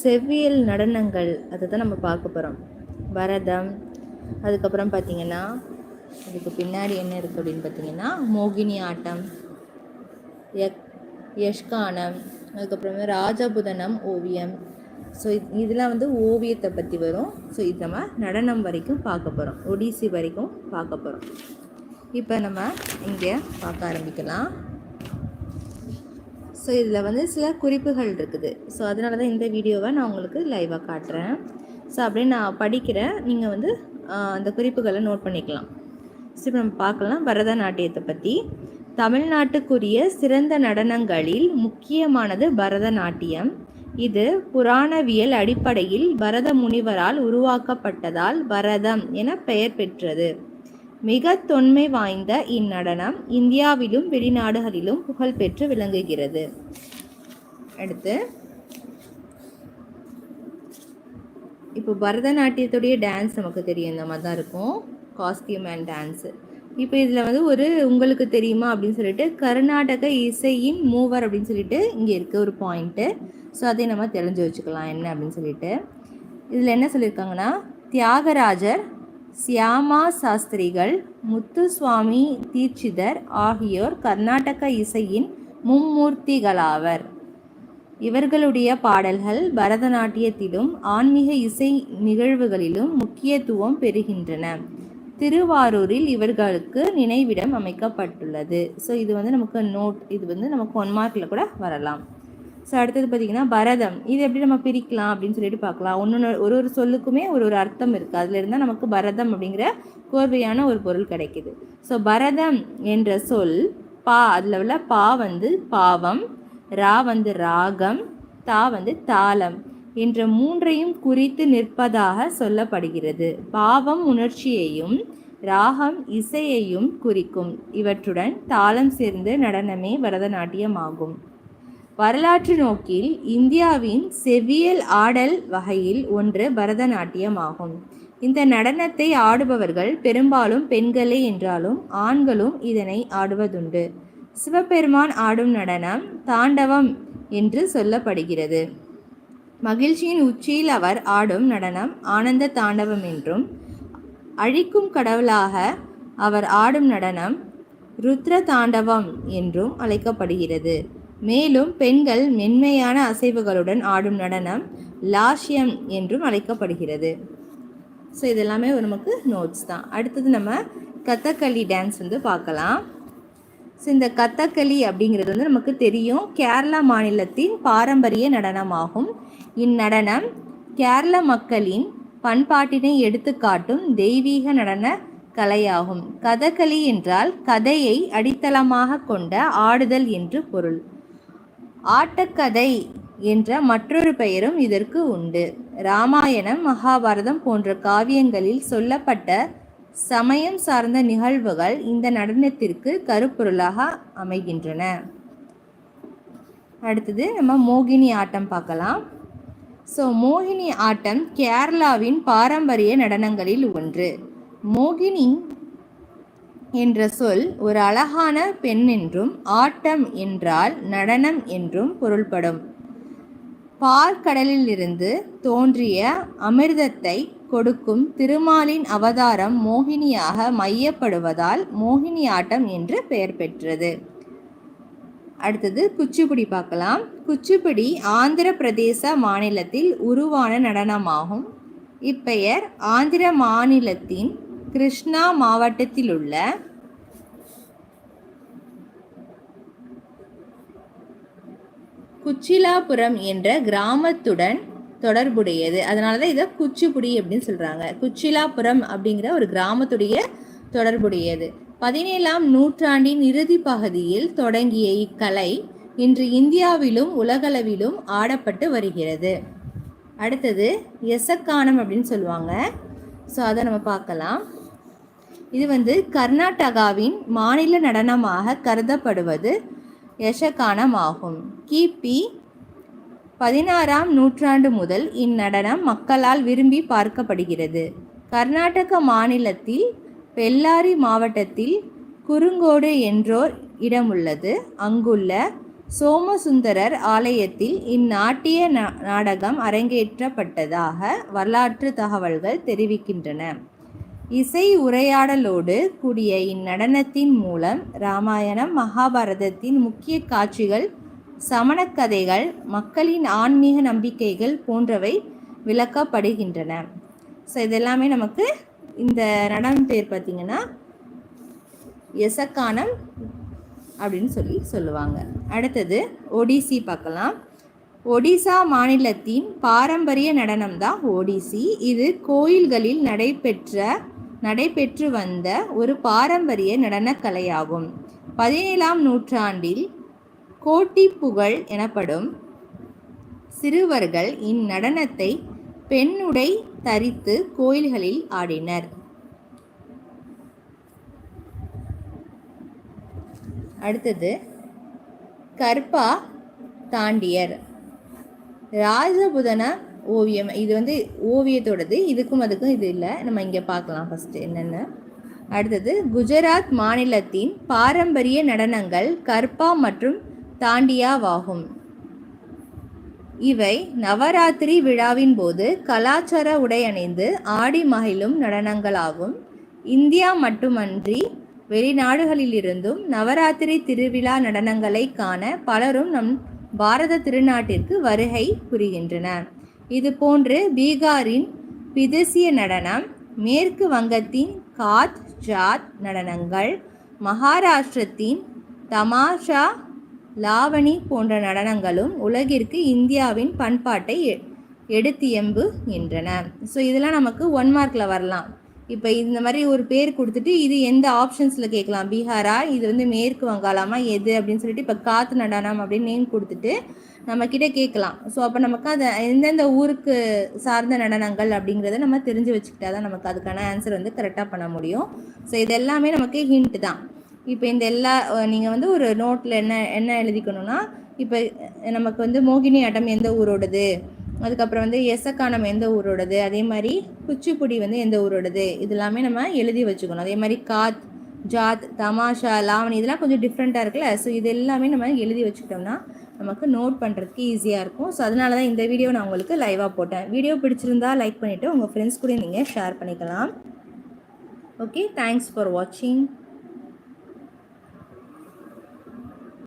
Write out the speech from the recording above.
செவ்வியல் நடனங்கள் அதை தான் நம்ம பார்க்க போகிறோம் பரதம் அதுக்கப்புறம் பார்த்திங்கன்னா அதுக்கு பின்னாடி என்ன இருக்குது அப்படின்னு பார்த்தீங்கன்னா மோகினி ஆட்டம் யக் யஷ்கானம் அதுக்கப்புறமே ராஜபுதனம் ஓவியம். ஸோ இதெல்லாம் வந்து ஓவியத்தை பற்றி வரும். ஸோ இது நம்ம நடனம் வரைக்கும் பார்க்க போகிறோம் ஒடிசி வரைக்கும் பார்க்க போகிறோம் இப்போ நம்ம இங்கே பார்க்க ஆரம்பிக்கலாம். ஸோ இதில் வந்து சில குறிப்புகள் இருக்குது. ஸோ அதனால தான் இந்த வீடியோவை நான் உங்களுக்கு லைவாக காட்டுறேன். ஸோ அப்படியே நான் படிக்கிறேன். நீங்கள் வந்து அந்த குறிப்புகளை நோட் பண்ணிக்கலாம். ஸோ இப்போ நம்ம பார்க்கலாம் பரதநாட்டியத்தை பற்றி தமிழ்நாட்டுக்குரிய சிறந்த நடனங்களில் முக்கியமானது பரதநாட்டியம். இது புராணவியல் அடிப்படையில் பரத முனிவரால் உருவாக்கப்பட்டதால் பரதம் என பெயர் பெற்றது. மிக தொன்மை வாய்ந்த இந்நடனம் இந்தியாவிலும் வெளிநாடுகளிலும் புகழ்பெற்று விளங்குகிறது. அடுத்து இப்போ பரதநாட்டியத்துடைய டான்ஸ் நமக்கு தெரியும். இந்த மாதிரி தான் இருக்கும். காஸ்டியூம் அண்ட் டான்ஸு இப்போ இதில் வந்து ஒரு உங்களுக்கு தெரியுமா அப்படின்னு சொல்லிட்டு கர்நாடக இசையின் மூவர் அப்படின்னு சொல்லிட்டு இங்கே இருக்குது ஒரு பாயிண்ட்டு ஸோ அதை நம்ம தெரிஞ்சு வச்சுக்கலாம். என்ன அப்படின்னு சொல்லிட்டு. இதில் என்ன சொல்லியிருக்காங்கன்னா தியாகராஜர் சியாமா சாஸ்திரிகள் முத்துசுவாமி தீட்சிதர் ஆகியோர் கர்நாடக இசையின் மும்மூர்த்திகளாவர். இவர்களுடைய பாடல்கள் பரதநாட்டியத்திலும் ஆன்மீக இசை நிகழ்வுகளிலும் முக்கியத்துவம் பெறுகின்றன. திருவாரூரில் இவர்களுக்கு நினைவிடம் அமைக்கப்பட்டுள்ளது. ஸோ இது வந்து நமக்கு நோட் இது வந்து நமக்கு ஒன் மார்க்கில் கூட வரலாம். ஸோ அடுத்தது பார்த்திங்கன்னா பரதம். இது எப்படி நம்ம பிரிக்கலாம் அப்படின்னு சொல்லிட்டு பார்க்கலாம் ஒன்று ஒரு ஒரு சொல்லுக்குமே ஒரு ஒரு அர்த்தம் இருக்குது அதில் இருந்தால் நமக்கு பரதம் அப்படிங்கிற கோர்வையான ஒரு பொருள் கிடைக்குது. ஸோ பரதம் என்ற சொல் பா அதில் உள்ள பா வந்து பாவம் ரா வந்து ராகம் தா வந்து தாளம் என்ற மூன்றையும் குறித்து நிற்பதாக சொல்லப்படுகிறது. பாவம் உணர்ச்சியையும் ராகம் இசையையும் குறிக்கும். இவற்றுடன் தாளம் சேர்ந்து நடனமே பரதநாட்டியமாகும் வரலாற்று நோக்கில் இந்தியாவின் செவ்வியல் ஆடல் வகையில் ஒன்று பரதநாட்டியம் ஆகும் இந்த நடனத்தை ஆடுபவர்கள் பெரும்பாலும் பெண்களே என்றாலும் ஆண்களும் இதனை ஆடுவதுண்டு. சிவபெருமான் ஆடும் நடனம் தாண்டவம் என்று சொல்லப்படுகிறது. மகிழ்ச்சியின் உச்சியில் அவர் ஆடும் நடனம் ஆனந்த தாண்டவம் என்றும் அழிக்கும் கடவுளாக அவர் ஆடும் நடனம் ருத்ர தாண்டவம் என்றும் அழைக்கப்படுகிறது. மேலும் பெண்கள் மென்மையான அசைவுகளுடன் ஆடும் நடனம் லாஷ்யம் என்றும் அழைக்கப்படுகிறது. ஸோ இதெல்லாமே ஒரு நமக்கு நோட்ஸ் தான். அடுத்தது நம்ம கதகளி டான்ஸ் வந்து பார்க்கலாம். ஸோ இந்த கதகளி அப்படிங்கிறது வந்து நமக்கு தெரியும். கேரளா மாநிலத்தின் பாரம்பரிய நடனமாகும். இந்நடனம் கேரள மக்களின் பண்பாட்டினை எடுத்துக்காட்டும் தெய்வீக நடன கலையாகும். கதகளி என்றால் கதையை அடித்தளமாக கொண்ட ஆடுதல் என்று பொருள். ஆட்டக்கதை என்ற மற்றொரு பெயரும் இதற்கு உண்டு. ராமாயணம் மகாபாரதம் போன்ற காவியங்களில் சொல்லப்பட்ட சமயம் சார்ந்த நிகழ்வுகள் இந்த நடனத்திற்கு கருப்பொருளாக அமைகின்றன. அடுத்தது நம்ம மோகினி ஆட்டம் பார்க்கலாம். ஸோ மோகினி ஆட்டம் கேரளாவின் பாரம்பரிய நடனங்களில் ஒன்று. மோகினி என்ற சொல் ஒரு அழகான பெண் என்றும் ஆட்டம் என்றால் நடனம் என்றும் பொருள்படும். பார்க்கடலிலிருந்து தோன்றிய அமிர்தத்தை கொடுக்கும் திருமாலின் அவதாரம் மோகினியாக மையப்படுவதால் மோகினி ஆட்டம் என்று பெயர் பெற்றது. அடுத்தது குச்சிப்புடி பார்க்கலாம். குச்சிப்புடி ஆந்திர பிரதேச மாநிலத்தில் உருவான நடனமாகும். இப்பெயர் ஆந்திர மாநிலத்தின் கிருஷ்ணா மாவட்டத்தில் உள்ள குச்சிலாபுரம் என்ற கிராமத்துடன் தொடர்புடையது. அதனால தான் இதை குச்சிப்புடி அப்படின்னு சொல்கிறாங்க குச்சிலாபுரம் அப்படிங்கிற ஒரு கிராமத்துடைய தொடர்புடையது. பதினேழாம் நூற்றாண்டின் இறுதி பகுதியில் தொடங்கிய இக்கலை இன்று இந்தியாவிலும் உலகளவிலும் ஆடப்பட்டு வருகிறது. அடுத்தது எசக்கானம் அப்படின்னு சொல்லுவாங்க. ஸோ அதை நம்ம பார்க்கலாம். இது வந்து கர்நாடகாவின் மாநில நடனமாக கருதப்படுவது யஷகானம் ஆகும் கிபி பதினாறாம் நூற்றாண்டு முதல் இந்நடனம் மக்களால் விரும்பி பார்க்கப்படுகிறது. கர்நாடக மாநிலத்தில் பெல்லாரி மாவட்டத்தில் குறுங்கோடு என்றோர் இடம் உள்ளது அங்குள்ள சோமசுந்தரர் ஆலயத்தில் இந்நாட்டிய நாடகம் அரங்கேற்றப்பட்டதாக வரலாற்று தகவல்கள் தெரிவிக்கின்றன. இசை உரையாடலோடு கூடிய இந்நடனத்தின் மூலம் ராமாயணம் மகாபாரதத்தின் முக்கிய காட்சிகள் சமணக்கதைகள் மக்களின் ஆன்மீக நம்பிக்கைகள் போன்றவை விளக்கப்படுகின்றன. ஸோ இதெல்லாமே நமக்கு இந்த நடனம் பேர் பார்த்திங்கன்னா எசக்கானம் அப்படின்னு சொல்லி சொல்லுவாங்க. அடுத்தது ஒடிசி பார்க்கலாம். ஒடிசா மாநிலத்தின் பாரம்பரிய நடனம் தான் ஒடிசி. இது கோயில்களில் நடைபெற்ற நடைபெற்று வந்த ஒரு பாரம்பரிய நடனக்கலையாகும். பதினேழாம் நூற்றாண்டில் கோட்டி புகழ் எனப்படும் சிறுவர்கள் இந்நடனத்தை பெண்ணுடை தரித்து கோயில்களில் ஆடினர். அடுத்தது கற்பா தாண்டியர். ராஜபுதன ஓவியம் இது வந்து ஓவியத்தோடது இதுக்கும் அதுக்கும் இது இல்லை. நம்ம இங்கே பார்க்கலாம் ஃபஸ்ட்டு என்னென்ன. அடுத்தது குஜராத் மாநிலத்தின் பாரம்பரிய நடனங்கள் கர்பா மற்றும் தாண்டியாவாகும். இவை நவராத்திரி விழாவின் போது கலாச்சார உடை அணிந்து ஆடி மகிழும் நடனங்களாகும். இந்தியா மட்டுமன்றி வெளிநாடுகளிலிருந்தும் நவராத்திரி திருவிழா நடனங்களை காண பலரும் நம் பாரத திருநாட்டிற்கு வருகை புரிகின்றனர். இது போன்று பீகாரின் பிதசிய நடனம் மேற்கு வங்கத்தின் காத் ஜாத் நடனங்கள் மகாராஷ்டிரத்தின் தமாஷா லாவணி போன்ற நடனங்களும் உலகிற்கு இந்தியாவின் பண்பாட்டை எடுத்தியம்புகின்றன. ஸோ இதெல்லாம் நமக்கு ஒன் மார்க்கில் வரலாம். இப்போ இந்த மாதிரி ஒரு பேர் கொடுத்துட்டு இது எந்த ஆப்ஷன்ஸில் கேட்கலாம்? பீகாரா? இது வந்து மேற்கு வங்காளமா? எது? அப்படின்னு சொல்லிட்டு இப்போ காத்து நடனம் அப்படின்னு நேம் கொடுத்துட்டு நம்மக்கிட்ட கேட்கலாம். ஸோ அப்போ நமக்கு அதை எந்தெந்த ஊருக்கு சார்ந்த நடனங்கள் அப்படிங்கிறத நம்ம தெரிஞ்சு வச்சுக்கிட்டா தான் நமக்கு அதுக்கான ஆன்சர் வந்து கரெக்டாக பண்ண முடியும். ஸோ இது எல்லாமே நமக்கு ஹிண்ட் தான். இப்போ இந்த எல்லா நீங்கள் வந்து ஒரு நோட்டில் என்ன என்ன எழுதிக்கணும்னா இப்போ நமக்கு வந்து மோகினி ஆட்டம் எந்த ஊரோடது? அதுக்கப்புறம் வந்து எசக்கானம் எந்த ஊரோடது? அதே மாதிரி குச்சிப்புடி வந்து எந்த ஊரோடது? இது எல்லாமே நம்ம எழுதி வச்சுக்கணும். அதே மாதிரி காத் ஜாத் தமாஷா லாவணி இதெல்லாம் கொஞ்சம் டிஃப்ரெண்ட்டாக இருக்குல்ல? ஸோ இது எல்லாமே நம்ம எழுதி வச்சுக்கிட்டோம்னா நமக்கு நோட் பண்ணுறதுக்கு ஈஸியாக இருக்கும். ஸோ அதனால தான் இந்த வீடியோ நான் உங்களுக்கு லைவாக போட்டேன். வீடியோ பிடிச்சிருந்தா லைக் பண்ணிவிட்டு உங்கள் ஃப்ரெண்ட்ஸ் கூட நீங்கள் ஷேர் பண்ணிக்கலாம். ஓகே தேங்க்ஸ் ஃபார் வாட்சிங்